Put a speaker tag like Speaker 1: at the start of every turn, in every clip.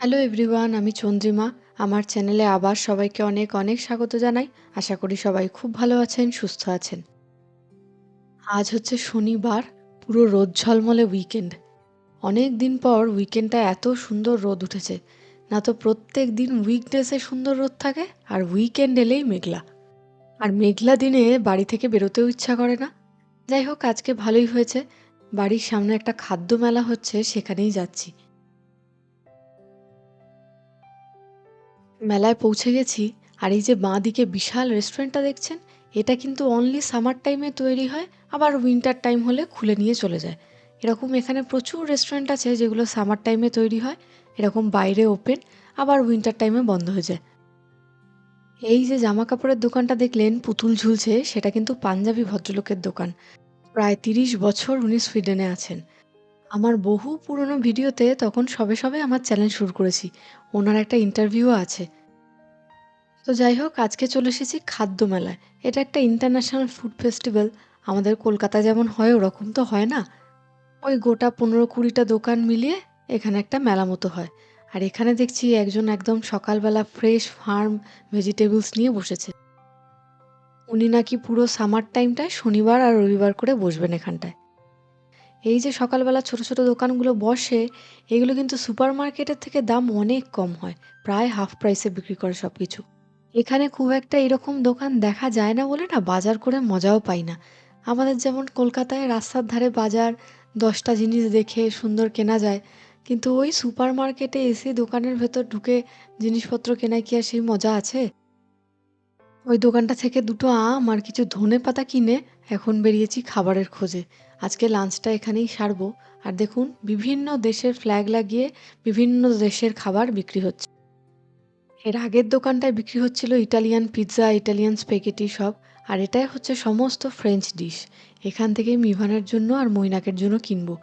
Speaker 1: Hello everyone আমি চন্দ্রিমা। আমার চ্যানেলে আবার সবাইকে অনেক অনেক স্বাগত জানাই। আশা করি সবাই খুব ভালো আছেন, সুস্থ আছেন। আজ হচ্ছে শনিবার, পুরো রোদ ঝলমলে উইকেন্ড অনেক দিন পর উইকেন্ডটা এত সুন্দর রোদ উঠেছে। না তো প্রত্যেক দিন উইকডেসে সুন্দর রোদ থাকে, আর উইকেন্ড এলেই মেঘলা। আর মেঘলা দিনে বাড়ি থেকে বেরোতেও ইচ্ছা করে না। যাই হোক, আজকে ভালোই হয়েছে। বাড়ির সামনে একটা খাদ্য মেলা হচ্ছে, সেখানেই যাচ্ছি। মেলায় পৌঁছে গেছি আর এই যে বাঁ দিকে বিশাল রেস্টুরেন্টটা দেখছেন, এটা কিন্তু অনলি সামার টাইমে তৈরি হয়, আবার উইন্টার টাইম হলে খুলে নিয়ে চলে যায়। এরকম এখানে প্রচুর রেস্টুরেন্ট আছে যেগুলো সামার টাইমে তৈরি হয়, এরকম বাইরে ওপেন আবার উইন্টার টাইমে বন্ধ হয়ে যায়। এই যে জামা কাপড়ের দোকানটা দেখলেন, পুতুল ঝুলছে, সেটা কিন্তু পাঞ্জাবি ভদ্রলোকের দোকান। প্রায় তিরিশ বছর উনি সুইডেনে আছেন। আমার বহু পুরনো ভিডিওতে তখন সবে সবে আমার চ্যানেল শুরু করেছি। ওনার একটা ইন্টারভিউও আছে। তো যাই হোক, আজকে চলে এসেছি খাদ্য মেলায়। এটা একটা ইন্টারন্যাশনাল ফুড ফেস্টিভ্যাল আমাদের কলকাতায় যেমন হয়, ওরকম তো হয় না। ওই গোটা পনেরো কুড়িটা দোকান মিলিয়ে এখানে একটা মেলা মতো হয়। আর এখানে দেখছি একজন একদম সকালবেলা ফ্রেশ ফার্ম ভেজিটেবলস নিয়ে বসেছে। উনি নাকি পুরো সামার টাইমটায় শনিবার আর রবিবার করে বসবেন এখানটায়। এই যে সকালবেলা ছোট ছোট দোকানগুলো বসে, এগুলো কিন্তু সুপার মার্কেটের থেকে দাম অনেক কম হয়, প্রায় হাফ প্রাইসে বিক্রি করে সব কিছু এখানে খুব একটা এরকম দোকান দেখা যায় না বলে না, বাজার করে মজাও পাই না। আমাদের যেমন কলকাতায় রাস্তার ধারে বাজার, দশটা জিনিস দেখে সুন্দর কেনা যায়, কিন্তু ওই সুপার মার্কেটে এসে দোকানের ভেতর ঢুকে জিনিসপত্র কেনায় কি আর সেই মজা আছে? ওই দোকানটা থেকে দুটো আম আর কিছু ধনে পাতা কিনে এখন বেরিয়েছি খাবারের খোঁজে। আজকে লাঞ্চটা এখানেই সারবো। আর দেখুন, বিভিন্ন দেশের ফ্ল্যাগ লাগিয়ে বিভিন্ন দেশের খাবার বিক্রি হচ্ছে। এর আগের দোকানটায় বিক্রি হচ্ছিল ইটালিয়ান পিৎজা ইটালিয়ান স্পেগেটি সব। আর এটাই হচ্ছে সমস্ত ফ্রেঞ্চ ডিশ এখান থেকে মিভানের জন্য আর মৈনাকের জন্য কিনবো।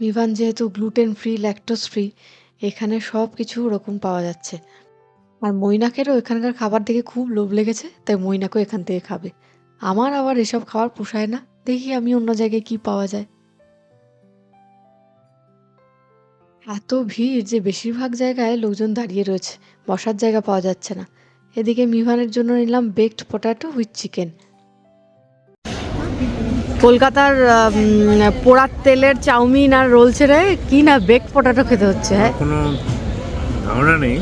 Speaker 1: মিভান যেহেতু গ্লুটেন ফ্রি ল্যাকটোস ফ্রি এখানে সব কিছু ওরকম পাওয়া যাচ্ছে। আর মৈনাকেরও এখানকার খাবার দেখে খুব লোভ লেগেছে, তাই মৈনাকও এখান থেকে খাবে। আমার আবার এসব খাবার পোষায় না। দেখি আমি অন্য জায়গায় কি পাওয়া যায়। এত ভিড় যে বেশিরভাগ জায়গায় লোকজন দাঁড়িয়ে রয়েছে, বসার জায়গা পাওয়া যাচ্ছে না। এদিকে মিভানের জন্য নিলাম বেকড পটাটো উইথ চিকেন কলকাতার পোড়ার তেলের চাউমিন আর রোল ছেড়ে কি না বেকড পটাটো খেতে হচ্ছে হ্যাঁ?
Speaker 2: কোনো ধারণা নেই।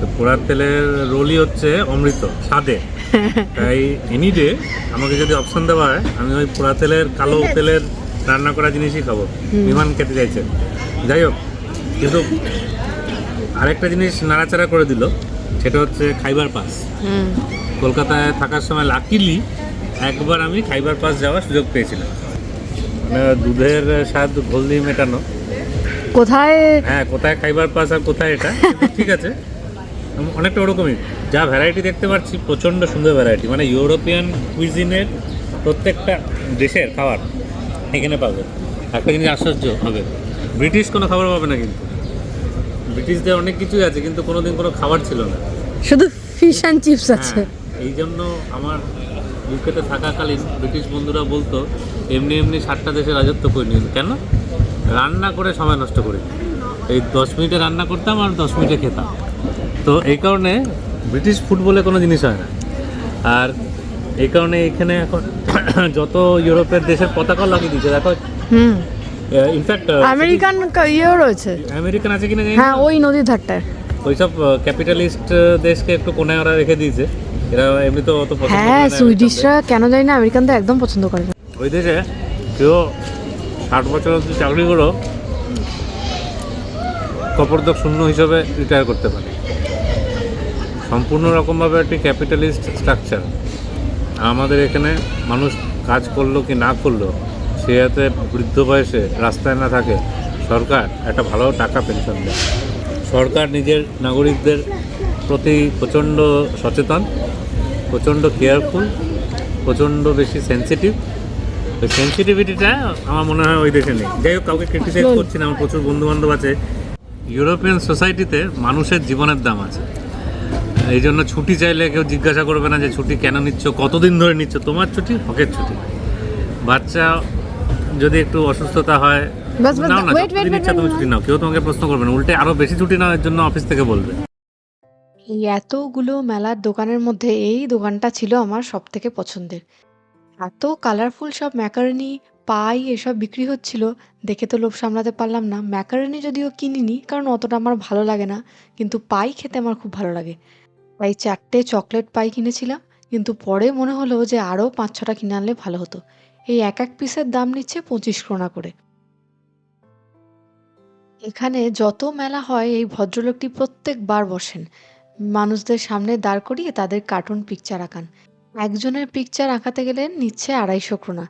Speaker 2: তো পোড়ার তেলের রোলই হচ্ছে অমৃত স্বাদে। তাই এনি ডে আমাকে যদি অপশন দেওয়া হয় আমি ওই পোড়া তেলের কালো তেলের রান্না করা জিনিসই খাব। বিমান খেতে চাইছে। যাই হোক কিন্তু আরেকটা জিনিস নাড়াচাড়া করে দিল সেটা হচ্ছে খাইবার পাস। কলকাতায় থাকার সময় লাকিলি একবার আমি খাইবার পাস যাওয়ার সুযোগ পেয়েছিলাম। মানে দুধের স্বাদ ঘোল দিয়ে মেটানো।
Speaker 1: কোথায়?
Speaker 2: হ্যাঁ কোথায় খাইবার পাস আর কোথায় এটা ঠিক আছে। অনেকটা ওরকমই। যা ভ্যারাইটি দেখতে পাচ্ছি প্রচণ্ড সুন্দর ভ্যারাইটি মানে ইউরোপিয়ান কুইজিনের প্রত্যেকটা দেশের খাবার এখানে পাবে। একটা জিনিস আশ্চর্য হবে ব্রিটিশ কোনো খাবার পাবে না কিন্তু। ব্রিটিশদের অনেক কিছুই আছে কিন্তু কোনোদিন কোনো খাবার ছিল না।
Speaker 1: শুধু ফিশ অ্যান্ড চিপস আছে।
Speaker 2: এই জন্য আমার ইউকেতে থাকাকালীন ব্রিটিশ বন্ধুরা বলতো এমনি এমনি সাতটা দেশে রাজত্ব করে নিন। কেন? রান্না করে সময় নষ্ট করি। এই দশ মিনিটে রান্না করতাম আর দশ মিনিটে খেতাম। তো এই কারণে ব্রিটিশ ফুড বলে কোনো জিনিস হয় না। আর এই কারণে এখানে এখন যত ইউরোপের দেশের পতাকা লাগিয়ে দিচ্ছে দেখো
Speaker 1: হুম।
Speaker 2: ইনফ্যাক্ট
Speaker 1: আমেরিকান ইয়েও রয়েছে।
Speaker 2: আমেরিকান আছে কিনা জানি
Speaker 1: হ্যাঁ ওই নদীর ধারটায়।
Speaker 2: ওইসব ক্যাপিটালিস্ট দেশকে একটু কোনায় ওরা রেখে দিয়েছে। এরা এমনি তো অত পছন্দ
Speaker 1: হ্যাঁ সুইডিশরা কেন জানি না আমেরিকানদের একদম পছন্দ করে না।
Speaker 2: ওই দেশে কেউ ষাট বছর চাকরি করো কপরদক শূন্য হিসাবে রিটায়ার করতে পারে। সম্পূর্ণ রকমভাবে একটি ক্যাপিটালিস্ট স্ট্রাকচার। আমাদের এখানে মানুষ কাজ করল কি না করল সে যাতে বৃদ্ধ বয়সে রাস্তায় না থাকে সরকার একটা ভালো টাকা পেনশন দেয়। সরকার নিজের নাগরিকদের প্রতি প্রচণ্ড সচেতন প্রচণ্ড কেয়ারফুল প্রচণ্ড বেশি সেন্সিটিভ। ওই সেন্সিটিভিটিটা আমার মনে হয় ওই দেশে নেই। যাই হোক কাউকে ক্রিটিসাইজ করছি না আমার প্রচুর বন্ধু বান্ধব আছে। ইউরোপিয়ান সোসাইটিতে মানুষের জীবনের দাম আছে। এই জন্য ছুটি চাইলে কেউ জিজ্ঞাসা করবে না যে ছুটি কেন নিচ্ছ কতদিন ধরে নিচ্ছ? তোমার ছুটি হকের ছুটি। বাচ্চা যদি একটু অসুস্থতা হয় নাও না
Speaker 3: ওয়েট ওয়েট
Speaker 2: যতদিন ইচ্ছা তুমি ছুটি নাও কেউ তোমাকে প্রশ্ন করবে না উল্টে আরও বেশি ছুটি নেওয়ার জন্য অফিস থেকে বলবে।
Speaker 1: এই এতগুলো মেলার দোকানের মধ্যে এই দোকানটা ছিল আমার সব থেকে পছন্দের। এত কালারফুল সব ম্যাকারনি পাই এসব বিক্রি হচ্ছিল দেখে তো লোভ সামলাতে পারলাম না। ম্যাকারনি যদিও কিনিনি কারণ অতটা আমার ভালো লাগে না কিন্তু পাই খেতে আমার খুব ভালো লাগে। তাই চারটে চকলেট পাই কিনেছিলাম, কিন্তু পরে মনে হলো যে আরও পাঁচ ছটা কিনে আনলে ভালো হতো। এই এক এক পিসের দাম নিচ্ছে পঁচিশ ক্রোনা করে। এখানে যত মেলা হয়, এই ভদ্রলোকটি প্রত্যেকবার বসেন। মানুষদের সামনে দাঁড় করিয়ে তাদের কার্টুন পিকচার আঁকান। একজনের পিকচার আঁকাতে গেলে নিচ্ছে আড়াইশো ক্রোনা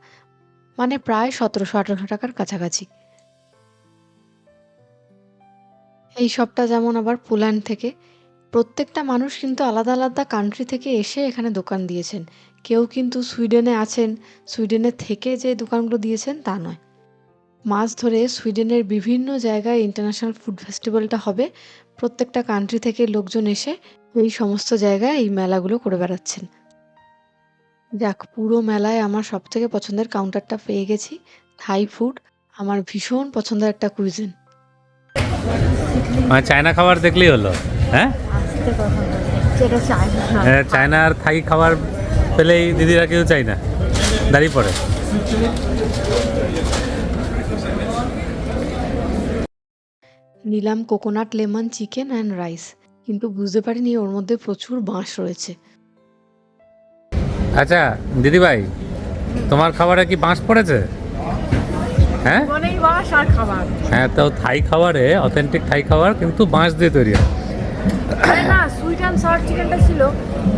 Speaker 1: মানে প্রায় সতেরোশো আঠারোশো টাকার কাছাকাছি। এই সবটা যেমন আবার পোল্যান্ড থেকে প্রত্যেকটা মানুষ কিন্তু আলাদা আলাদা কান্ট্রি থেকে এসে এখানে দোকান দিয়েছেন। কেউ কিন্তু সুইডেনে আছেন, সুইডেনে থেকে যে দোকানগুলো দিয়েছেন তা নয়। মাস ধরে সুইডেনের বিভিন্ন জায়গায় ইন্টারন্যাশনাল ফুড ফেস্টিভ্যালটা হবে। প্রত্যেকটা কান্ট্রি থেকে লোকজন এসে এই সমস্ত জায়গায় এই মেলাগুলো করে বেড়াচ্ছেন। যাক, পুরো মেলায় আমার সব থেকে পছন্দের কাউন্টারটা পেয়ে গেছি থাই ফুড আমার ভীষণ পছন্দের একটা কুইজিন
Speaker 2: মানে চায়না খাবার দেখলেই হলো হ্যাঁ?
Speaker 3: কথা যেটা না।
Speaker 2: হ্যাঁ, চায়না আর থাই খাবার পেলেই দিদিরা কেউ চাই না। দাঁড়িয়ে পড়ে
Speaker 1: নিলাম coconut lemon chicken and rice কিন্তু বুঝতে পারিনি ওর মধ্যে প্রচুর বাঁশ রয়েছে।
Speaker 2: আচ্ছা দিদিভাই তোমার খাবারে কি বাঁশ পড়েছে? হ্যাঁ?
Speaker 3: মনেই বাস আর খাবার।
Speaker 2: হ্যাঁ তো থাই খাবারে অথেন্টিক থাই খাবার কিন্তু বাঁশ দিয়ে তৈরি হয়।
Speaker 3: না সুইট অ্যান্ড চিকেনটা ছিল।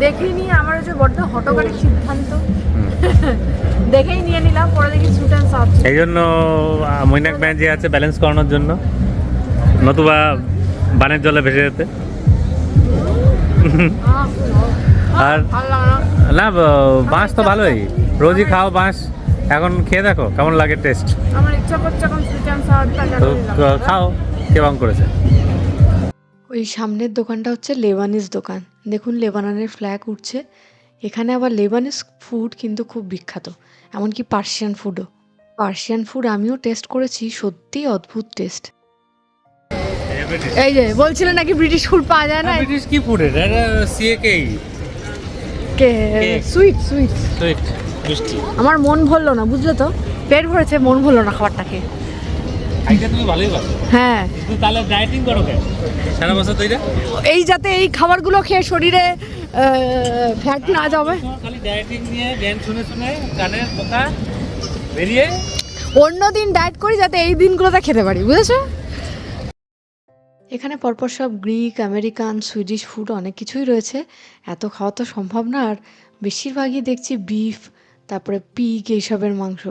Speaker 3: দেখেই নিয়ে আমার যে বড্ড হটকারী সিদ্ধান্ত। দেখেই নিয়ে নিলাম পরে দেখি সুইট অ্যান্ড
Speaker 2: এই জন্য মৈনাক ম্যাজি আছে ব্যালেন্স করানোর জন্য। নতুবা বানের জলে ভেসে যেতে। আর
Speaker 3: না।
Speaker 2: বাঁশ তো ভালোই। রোজই খাও বাঁশ। এখন খেয়ে দেখো কেমন লাগে টেস্ট
Speaker 3: আমার ইচ্ছা করছে এখন সুইট অ্যান্ড
Speaker 2: খাও কেমন করেছে?
Speaker 1: ওই সামনের দোকানটা হচ্ছে লেবানিজ দোকান। দেখুন লেবাননের ফ্ল্যাগ উঠছে। এখানে আবার লেবানিজ ফুড কিন্তু খুব বিখ্যাত এমনকি পার্সিয়ান ফুডও পার্সিয়ান ফুড আমিও টেস্ট করেছি সত্যিই অদ্ভুত টেস্ট
Speaker 3: এই যে বলছিলেন নাকি ব্রিটিশ ফুড পাওয়া যায় না?
Speaker 2: ব্রিটিশ কি ফুড এটা সিএকেই
Speaker 3: সুইট সুইট
Speaker 2: সুইট মিষ্টি।
Speaker 3: আমার মন ভরলো না বুঝলে তো? পেট ভরেছে মন ভরলো না খাবারটাকে।
Speaker 2: তুমি ভালোই
Speaker 3: হ্যাঁ।
Speaker 2: তাহলে ডায়েটিং করো কেন? সারা বছর তো
Speaker 3: এই যাতে এই খাবারগুলো খেয়ে শরীরে ফ্যাট না যাবে
Speaker 2: খালি ডায়েটিং নিয়ে জ্ঞান শুনে শুনে কানের পোকা বেরিয়ে
Speaker 3: অন্য দিন ডায়েট করি যাতে এই দিনগুলোতে খেতে পারি বুঝেছ?
Speaker 1: এখানে পরপর সব গ্রিক আমেরিকান সুইডিশ ফুড অনেক কিছুই রয়েছে। এত খাওয়া তো সম্ভব না আর বেশিরভাগই দেখছি বিফ তারপরে পিক এইসবের মাংস।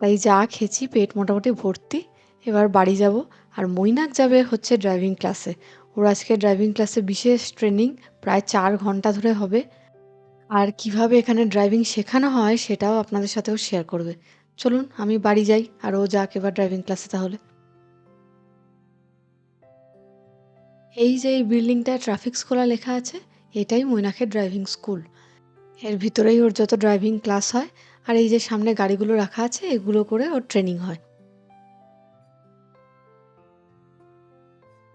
Speaker 1: তাই যা খেয়েছি পেট মোটামুটি ভর্তি। এবার বাড়ি যাব। আর মৈনাক যাবে হচ্ছে ড্রাইভিং ক্লাসে ওর আজকে ড্রাইভিং ক্লাসে বিশেষ ট্রেনিং প্রায় চার ঘণ্টা ধরে হবে। আর কীভাবে এখানে ড্রাইভিং শেখানো হয় সেটাও আপনাদের সাথেও শেয়ার করবে। চলুন, আমি বাড়ি যাই আর ও যাক এবার ড্রাইভিং ক্লাসে তাহলে। এই যে এই বিল্ডিংটায় ট্রাফিক স্কুলা লেখা আছে, এটাই মৈনাকের ড্রাইভিং স্কুলের ভিতরেই ওর যত ড্রাইভিং ক্লাস হয়, আর এই যে সামনে গাড়িগুলো রাখা আছে, এগুলো করে ওর ট্রেনিং হয়।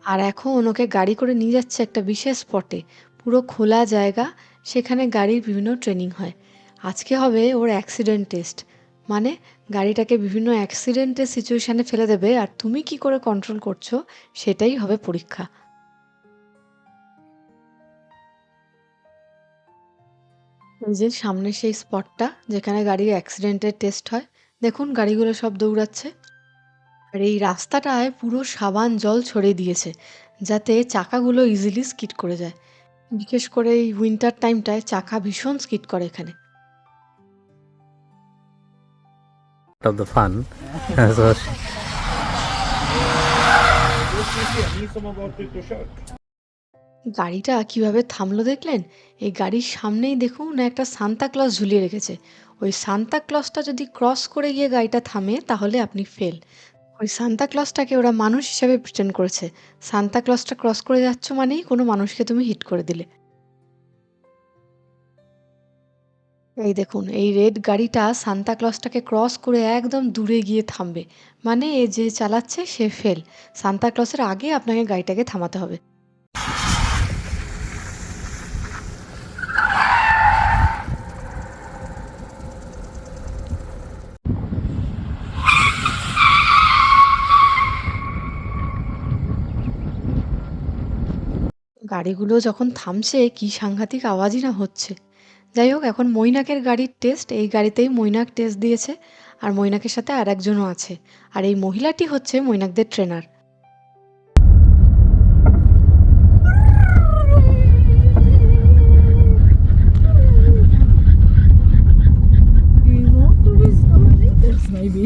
Speaker 1: আর এখন ওকে গাড়ি করে নিয়ে যাচ্ছে একটা বিশেষ স্পটে। পুরো খোলা জায়গা, সেখানে গাড়ির বিভিন্ন ট্রেনিং হয়। আজকে হবে ওর অ্যাক্সিডেন্ট টেস্ট মানে গাড়িটাকে বিভিন্ন অ্যাক্সিডেন্টের সিচুয়েশানে ফেলে দেবে আর তুমি কি করে কন্ট্রোল করছ সেটাই হবে পরীক্ষা। যে সামনে সেই স্পটটা যেখানে গাড়ির অ্যাক্সিডেন্টের টেস্ট হয়, দেখুন গাড়িগুলো সব দৌড়াচ্ছে। আর এই রাস্তাটায় পুরো সাবান জল ছড়িয়ে দিয়েছে যাতে চাকাগুলো ইজিলি স্কিট করে যায়। বিশেষ করে এই উইন্টার টাইমটায় চাকা ভীষণ স্কিট করে এখানে।
Speaker 2: Of the fun. so,
Speaker 1: গাড়িটা কীভাবে থামলো দেখলেন? এই গাড়ির সামনেই দেখুন একটা সান্তা ক্লজ ঝুলিয়ে রেখেছে। ওই সান্তা ক্লজটা যদি ক্রস করে গিয়ে গাড়িটা থামে তাহলে আপনি ফেল ওই সান্তা ক্লজটাকে ওরা মানুষ হিসাবে প্রিটেন্ড করেছে। সান্তা ক্লজটা ক্রস করে যাচ্ছ মানেই কোনো মানুষকে তুমি হিট করে দিলে। এই দেখুন, এই রেড গাড়িটা সান্তা ক্লজটাকে ক্রস করে একদম দূরে গিয়ে থামবে। মানে এ যে চালাচ্ছে, সে ফেল সান্তা ক্লজের আগে আপনাকে গাড়িটাকে থামাতে হবে। গাড়িগুলো যখন থামছে, কি সাংঘাতিক আওয়াজই না হচ্ছে। যাই হোক, এখন মৈনাকের গাড়ির টেস্ট এই গাড়িতেই মৈনাক টেস্ট দিয়েছে আর মৈনাকের সাথে আর একজনও আছে। আর এই মহিলাটি হচ্ছে মৈনাকদের trainer
Speaker 4: maybe?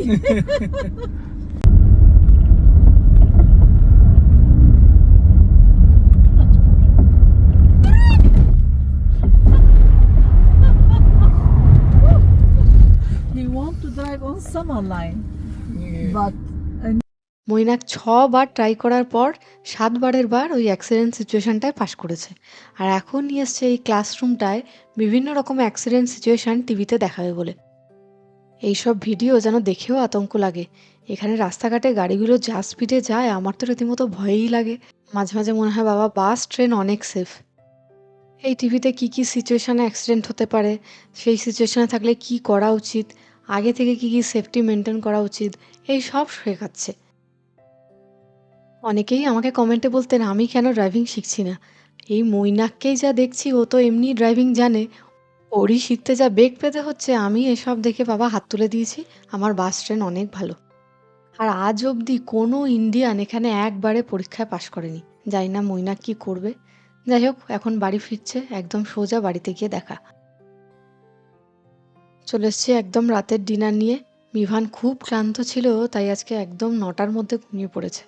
Speaker 4: On summer line, but
Speaker 1: Mainak ছবার try করার পর সাতবারের বার ওই অ্যাক্সিডেন্ট সিচুয়েশনটায় পাশ করেছে। আর এখন নিয়ে এসছে এই ক্লাসরুমটায় বিভিন্ন রকম অ্যাক্সিডেন্ট সিচুয়েশন টিভিতে দেখাবে বলে। এইসব ভিডিও যেন দেখেও আতঙ্ক লাগে। এখানে রাস্তাঘাটে গাড়িগুলো যা স্পিডে যায় আমার তো রীতিমতো ভয়ই লাগে। মাঝে মাঝে মনে হয় বাবা বাস ট্রেন অনেক সেফ এই টিভিতে কি কি সিচুয়েশানে অ্যাক্সিডেন্ট হতে পারে? সেই সিচুয়েশানে থাকলে কি করা উচিত? আগে থেকে কি কি সেফটি মেনটেন করা উচিত, এই সব শেখাচ্ছে। অনেকেই আমাকে কমেন্টে বলতেন, আমি কেন ড্রাইভিং শিখছি না? এই মৈনাককেই যা দেখছি, ও তো এমনি ড্রাইভিং জানে। ওরই শিখতে যা বেগ পেতে হচ্ছে, আমি এসব দেখে বাবা হাত তুলে দিয়েছি, আমার বাস ট্রেন অনেক ভালো। আর আজ অবধি কোনো ইন্ডিয়ান এখানে একবারে পরীক্ষায় পাশ করেনি। জানি না মৈনাক কি করবে। যাই হোক, এখন বাড়ি ফিরছে, একদম সোজা বাড়িতে গিয়ে দেখা। চলে এসছি একদম রাতের ডিনার নিয়ে। মিভান খুব ক্লান্ত ছিল, তাই আজকে একদম নটার মধ্যে ঘুমিয়ে পড়েছে।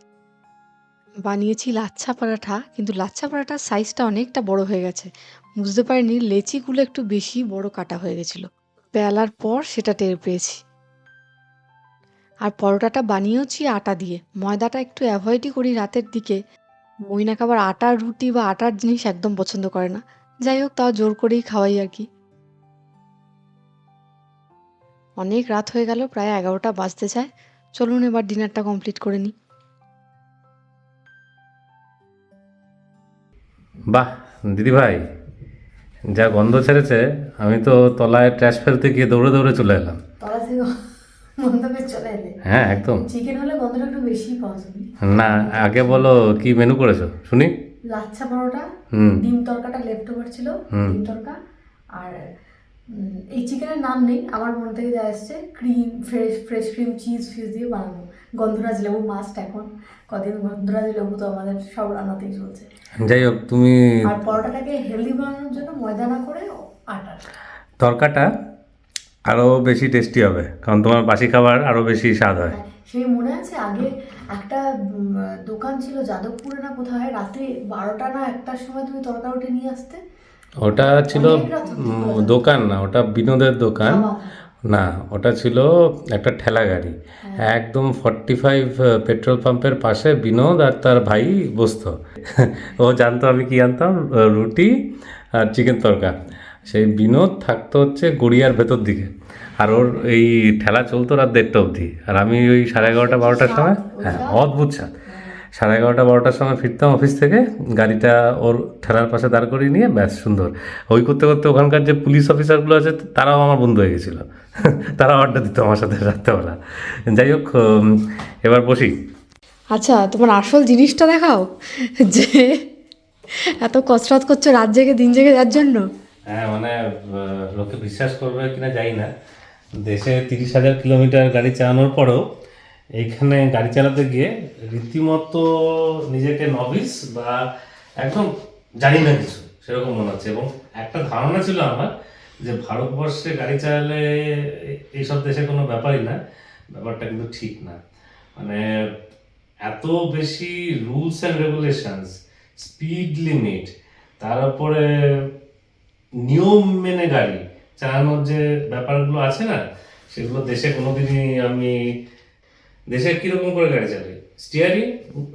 Speaker 1: বানিয়েছি লাচ্ছা পরাঠা, কিন্তু লাচ্ছা পরাঠার সাইজটা অনেকটা বড় হয়ে গেছে। বুঝতে পারিনি লেচিগুলো একটু বেশি বড় কাটা হয়ে গেছিল। বেলার পর সেটা টের পেয়েছি। আর পরোটাটা বানিয়েওছি আটা দিয়ে। ময়দাটা একটু অ্যাভয়েডই করি রাতের দিকে। মৈনাক আবার আটার রুটি বা আটার জিনিস একদম পছন্দ করে না। যাই হোক, তাও জোর করেই খাওয়াই আর কি। অনেক রাত হয়ে গেল প্রায় এগারোটা বাজতে চায় চলুন এবার ডিনারটা কমপ্লিট করে নিই।
Speaker 2: বাহ দিদি ভাই যা গন্ধ ছেড়েছে আমি তো তলায় ট্র্যাশ ফেলতে গিয়ে দৌড়ে দৌড়ে চলে এলাম।
Speaker 3: তলা থেকে গন্ধ চলে এলে?
Speaker 2: হ্যাঁ একদম।
Speaker 3: চিকেন হলে গন্ধটা একটু বেশি পাওয়া যাবে
Speaker 2: না আগে বলো কি মেনু করেছ? শুনি।
Speaker 3: লাচ্ছা পরোটা
Speaker 2: হুম।
Speaker 3: ডিম তরকাটা লেফট ওভার ছিল
Speaker 2: হুম।
Speaker 3: ডিম তরকা আর এই চিকেনের নাম নেই আমার মন থেকে যা এসছে cream fresh fresh cream cheese ফিজ দিয়ে বানানো। গন্ধরাজ লেবু মাস্ট এখন কদিন গন্ধরাজ লেবু তো আমাদের সব রান্নাতেই চলছে।
Speaker 2: যাই হোক তুমি
Speaker 3: আর পরোটাটাকে হেলদি বানানোর জন্য ময়দা না করে আটা।
Speaker 2: তরকাটা আরও বেশি টেস্টি হবে কারণ তোমার বাসি খাবার আরও বেশি স্বাদ হয়।
Speaker 3: সেই মনে আছে আগে একটা দোকান ছিল যাদবপুরে না কোথায় রাতে বারোটা না একটার সময় তুমি তরকা উঠে নিয়ে আসতে
Speaker 2: ওটা ছিল দোকান। না ওটা বিনোদের দোকান। না ওটা ছিল একটা ঠেলা গাড়ি। একদম ফর্টি ফাইভ পেট্রোল পাম্পের পাশে বিনোদ আর তার ভাই বসতো। ও জানতো আমি কি আনতাম রুটি আর চিকেন তরকা। সেই বিনোদ থাকতো হচ্ছে গড়িয়ার ভেতর দিকে। আর ওর এই ঠেলা চলতো রাত দেড়টা অবধি। আর আমি ওই সাড়ে এগারোটা বারোটার সময় হ্যাঁ অদ্ভুত স্বাদ সাড়ে এগারোটা বারোটার সময় ফিরতাম অফিস থেকে গাড়িটা ওর ঠেলার পাশে দাঁড় করিয়ে নিয়ে ব্যাস সুন্দর। ওই করতে করতে ওখানকার যে পুলিশ অফিসারগুলো আছে তারাও আমার বন্ধু হয়ে গেছিল। তারাও আড্ডা দিত আমার সাথে রাত্রেবেলা। যাই হোক এবার বসি।
Speaker 1: আচ্ছা তোমার আসল জিনিসটা দেখাও যে এত কসরত করছ রাত জেগে দিন জেগে যার জন্য?
Speaker 2: হ্যাঁ মানে লোকে বিশ্বাস করবে কিনা জানি না। দেশে তিরিশ হাজার কিলোমিটার গাড়ি চালানোর পরেও এইখানে গাড়ি চালাতে গিয়ে রীতিমতো নিজেকে নভিস বা একদম জানি না কিছু, সেরকম মনে হচ্ছে। এবং একটা ধারণা ছিল আমার যে ভারতবর্ষে গাড়ি চালালে এইসব দেশে কোনো ব্যাপারই না, ব্যাপারটা কিন্তু ঠিক না। মানে এত বেশি rules and regulations speed limit তার উপরে নিয়ম মেনে গাড়ি চালানোর যে ব্যাপারগুলো আছে না, সেগুলো দেশে কোনোদিনই আমি দেশে কীরকম করে গাড়ি চালাই স্টিয়ারিং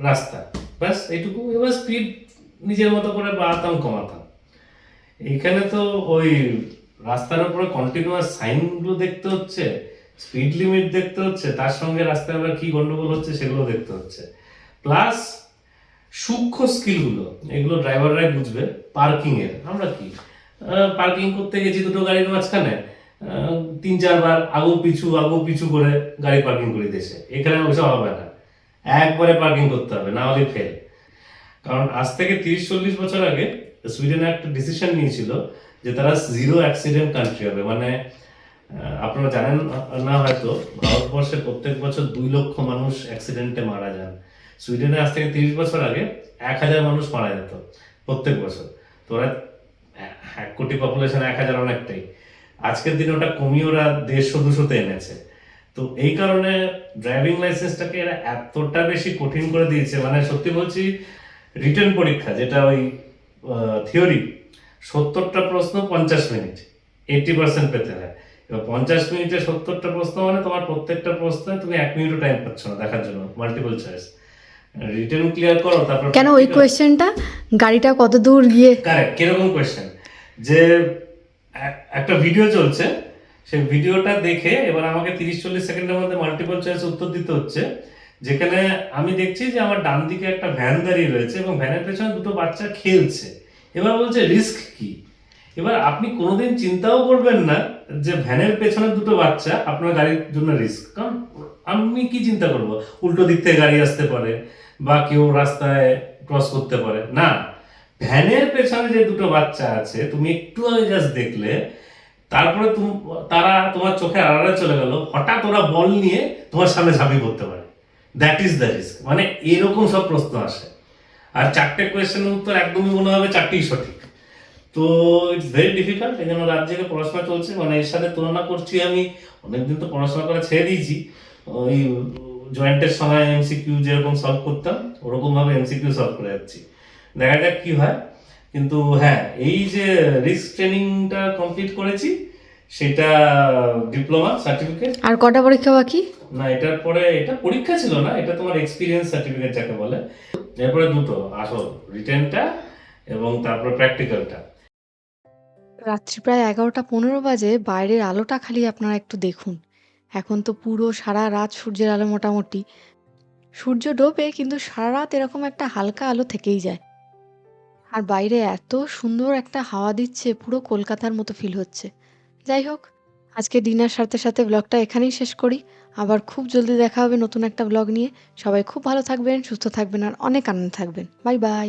Speaker 2: রাস্তা। ব্যাস, এইটুকু। এবার স্পিড নিজের মতো করে বাড়াতাম, কমাতাম। এখানে তো ওই রাস্তার উপরে কন্টিনিউয়াস সাইনগুলো দেখতে হচ্ছে স্পিড লিমিট দেখতে হচ্ছে, তার সঙ্গে রাস্তায় আবার কি গন্ডগোল হচ্ছে সেগুলো দেখতে হচ্ছে। প্লাস সূক্ষ্ম স্কিলগুলো এগুলো ড্রাইভাররাই বুঝবে পার্কিংয়ের আমরা কি? পার্কিং করতে গেছি, দুটো গাড়ির মাঝখানে। তিন চারবার আগু পিছু আগু পিছু করে গাড়ি পার্কিং করে দিয়েছে। এখানে ওইসব হবে না। একবারে পার্কিং করতে হবে, না হলে ফেল কারণ আজ থেকে তিরিশ, চল্লিশ বছর আগে সুইডেনে একটা ডিসিশন নিয়েছিল যে তারা জিরো অ্যাক্সিডেন্ট কান্ট্রি হবে। মানে আপনারা জানেন না হয়তো, ভারতবর্ষে প্রত্যেক বছর দুই লক্ষ মানুষ অ্যাক্সিডেন্টে মারা যান। সুইডেনে আজ থেকে তিরিশ বছর আগে এক হাজার মানুষ মারা যেত প্রত্যেক বছর। তো ওরা, এক কোটি পপুলেশন এক হাজার অনেকটাই। আজকের দিনে ওটা কমিয়ে ওরা দেড়শো দুশোতে এনেছে। তো এই কারণে ড্রাইভিং লাইসেন্সটাকে এরা এতটা বেশি কঠিন করে দিয়েছে। মানে সত্যি বলছি রিটার্ন পরীক্ষা যেটা ওই থিওরি সত্তরটা প্রশ্ন পঞ্চাশ মিনিট এইটি পার্সেন্ট পেতে হয়। এবার পঞ্চাশ মিনিটে সত্তরটা প্রশ্ন মানে তোমার প্রত্যেকটা প্রশ্নে তুমি এক মিনিটও টাইম পাচ্ছ না দেখার জন্য মাল্টিপল চয়েস রিটার্ন ক্লিয়ার করো তারপর
Speaker 3: কেন ওই কোয়েশ্চেনটা গাড়িটা কত দূর গিয়ে
Speaker 2: কারেক্ট কীরকম কোয়েশ্চেন যে একটা ভিডিও চলছে। সেই ভিডিওটা দেখে এবার আমাকে তিরিশ চল্লিশ সেকেন্ডের মধ্যে মাল্টিপল চয়েস উত্তর দিতে হচ্ছে। যেখানে আমি দেখছি যে আমার ডান দিকে একটা ভ্যান দাঁড়িয়ে রয়েছে এবং ভ্যানের পেছনে দুটো বাচ্চা খেলছে। এবার বলছে রিস্ক কি? এবার আপনি কোনোদিন চিন্তাও করবেন না যে ভ্যানের পেছনে দুটো বাচ্চা, আপনার গাড়ির জন্য রিস্ক কারণ আমি কি চিন্তা করব? উল্টো দিক থেকে গাড়ি আসতে পারে বা কেউ রাস্তায় ক্রস করতে পারে। না ভ্যানের পেছনে যে দুটো বাচ্চা আছে, তুমি একটু আগে জাস্ট দেখলে, তারপরে তারা তোমার চোখে আড়ালে চলে গেল, হঠাৎ ওরা বল নিয়ে তোমার সামনে ঝাঁপিয়ে পড়তে পারে। দ্যাট ইজ দ্য রিস্ক মানে এরকম সব প্রশ্ন আসে। আর চারটে কোয়েশ্চেনের উত্তর একদমই মনে হবে চারটেই সঠিক। তো ইটস ভেরি ডিফিকাল্ট এই জন্য রাত জেগে পড়াশোনা চলছে। মানে এর সাথে তুলনা করছি আমি, অনেকদিন তো পড়াশোনা করা ছেড়ে দিয়েছি। ওই জয়েন্টের সময় এমসিকিউ যেরকম সলভ করতাম ওরকম ভাবে এমসিকিউ সলভ করে যাচ্ছি। দেখা যাক কি হয়। কিন্তু হ্যাঁ এই যে রিস্ক ট্রেনিংটা কমপ্লিট করেছি সেটা ডিপ্লোমা সার্টিফিকেট
Speaker 3: আর কটা পরীক্ষা বাকি?
Speaker 2: না এটার পরে এটা পরীক্ষা ছিল না এটা তোমার এক্সপিরিয়েন্স সার্টিফিকেট যাকে বলে। এরপরে দুটো আসল রিটেনটা এবং তারপর প্র্যাকটিক্যালটা
Speaker 1: রাত্রি প্রায় এগারোটা পনেরো বাজে বাইরের আলোটা খালি আপনারা একটু দেখুন। এখন তো পুরো সারা রাত সূর্যের আলো মোটামুটি। সূর্য ডোবে কিন্তু সারা রাত এরকম একটা হালকা আলো থেকেই যায়। আর বাইরে এত সুন্দর একটা হাওয়া দিচ্ছে, পুরো কলকাতার মতো ফিল হচ্ছে। যাই হোক, আজকে ডিনার সাথে সাথে ব্লগটা এখানেই শেষ করি। আবার খুব জলদি দেখা হবে নতুন একটা ব্লগ নিয়ে। সবাই খুব ভালো থাকবেন, সুস্থ থাকবেন, আর অনেক আনন্দ থাকবেন। Bye bye